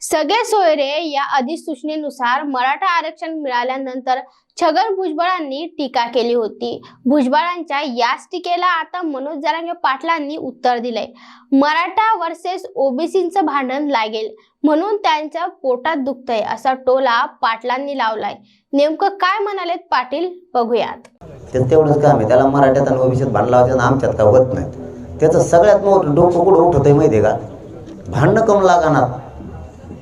सगळे सोयरे या अधिसूचनेनुसार मराठा आरक्षण मिळाल्यानंतर छगन भुजबळांनी टीका केली होती. भुजबळांच्या याच टीकेला आता मनोज जरांगे पाटलांनी उत्तर दिलंय. मराठा वर्सेस ओबीसीचं भांडण लागेल म्हणून त्यांच्या पोटात दुखतंय असा टोला पाटलांनी लावलाय. नेमकं काय म्हणालेत पाटील? बघूयात. तेवढंच काम आहे. त्याला मराठ्यात आणि ओबीसीत भांडण लावायचं आमच्यात का होत नाही. त्याचं सगळ्यात मोठं डोकं कुठं उठत माहिती आहे का? भांडणं कम लागणार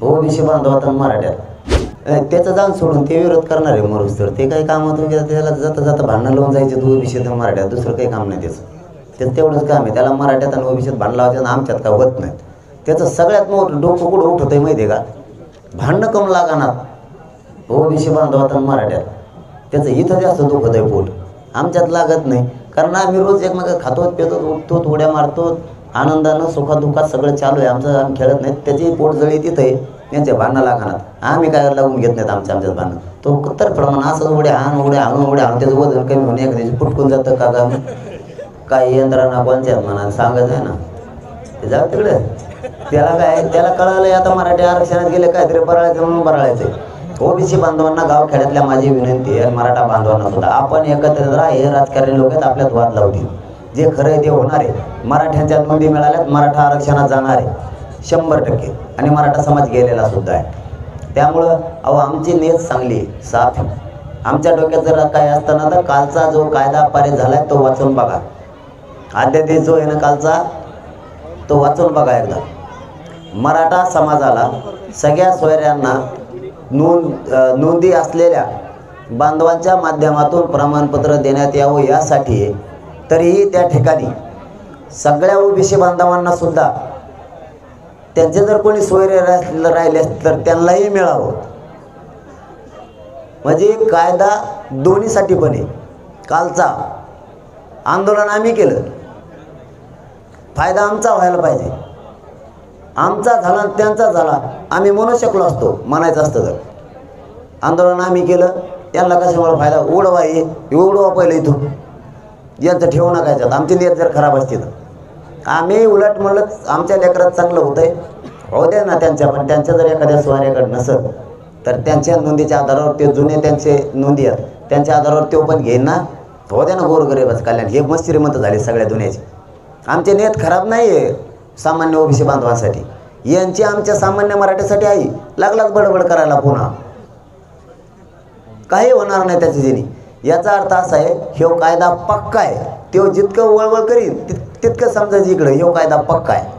ओबीसी बांधवात मराठ्यात. त्याचं जाण सोडून ते विरोध करणार आहे मरूस तर. ते काही कामातून गेलं त्याला जाता जाता भांडणं लावून जायचे तू ओबीसीत तर मराठ्यात. दुसरं काही काम नाही त्याचं. त्याचं तेवढंच काम आहे. त्याला मराठ्यात आणि ओबीसीत भांडण लावायचं आणि आमच्यात का होत नाही. त्याचं सगळ्यात मोठं डोकं कुठं उठत आहे माहिती आहे का? भांडणं कम लागणार ओबीसी बांधवात आणि मराठ्यात. त्याचं इथं जास्त दुखत आहे पोट. आमच्यात लागत नाही. कारण आम्ही रोज एकमेकात खातो पितो उठतो उड्या मारतो. आनंदानं सुखादुखात सगळं चालू आहे. आमचं आम्ही खेळत नाही. त्याची पोटजळी तिथं आहे. त्यांच्या भांडणं लागणार. आम्ही काय लागून घेत नाहीत आमच्या आमच्याच भांडणं. तो तर प्रमाण असं उड्या हाण उड्या हाणून उड्या हाणून त्याचं वजन कमी होऊन एखाद्याची फुटकून जातं का का काय यंत्रणा पंचायत म्हणा सांगत आहे ना. ते जाऊ तिकडे. त्याला काय त्याला कळालंय आता मराठी आरक्षणात गेले काहीतरी बराळायचं म्हणून बराळायचं ओबीसी बांधवांना गाव खेड्यातल्या माझी विनंती आहे. मराठा बांधवांना सुद्धा. आपण एकत्रित राहा. हे राजकारणी लोक आहेत आपल्यात वाद लावतील. जे खरं आहे ते होणार आहे मराठ्यांच्या नोंदी मिळाल्यात मराठा आरक्षणात जाणार. आहे शंभर टक्के. आणि मराठा समाज गेलेला सुद्धा आहे. त्यामुळं अहो आमची नेच चांगली आहे, साफ आमच्या डोक्यात जर काय असताना तर कालचा जो कायदा पारित झालाय तो वाचून बघा. अध्यादेश जो आहे ना कालचा तो वाचून बघा एकदा. मराठा समाजाला सगळ्या सोयऱ्यांना नोंद नोंदी असलेल्या बांधवांच्या माध्यमातून प्रमाणपत्र देण्यात यावं यासाठी आहे. तरीही त्या ठिकाणी सगळ्या ओबीसी बांधवांना सुद्धा त्यांचे जर कोणी सोयरे राहिले तर त्यांनाही मिळावं. म्हणजे कायदा दोन्हीसाठी पण आहे. कालचा आंदोलन आम्ही केलं. फायदा आमचा व्हायला पाहिजे. आमचा झाला त्यांचा झाला. आम्ही म्हणू शकलो असतो म्हणायचं असतं तर. आंदोलन आम्ही केलं. त्यांना कशामुळे फायदा? उडवा हे उडवा पहिलं इथून. यांचं ठेवू नका याच्यात. आमची नियत जर खराब असते तर. आम्ही उलट म्हणलं आमच्या लेकरात चांगलं आहे हो द्या ना त्यांच्या पण त्यांच्या जर एखाद्या स्वाऱ्याकडे नसत तर त्यांच्या नोंदीच्या आधारावर ते जुने त्यांचे नोंदी आहेत. त्यांच्या आधारावर तो पण घेईन ना. हो द्या ना गोरगरीबाचं कल्याण. हे मस्त श्रीमंत झाले सगळ्या दुनियाचे. आमचे नियत खराब नाही आहे सामान्य ओबीसी बांधवांसाठी. यांची आमच्या सामान्य मराठीसाठी आई. लागलाच बडबड करायला पुन्हा. काही होणार नाही त्याच्या जिनी. याचा अर्थ असा आहे ह्यो कायदा पक्का आहे. तो जितकं वळवळ करीन तित- तितकं समजायचं इकडं ह्यो कायदा पक्का आहे.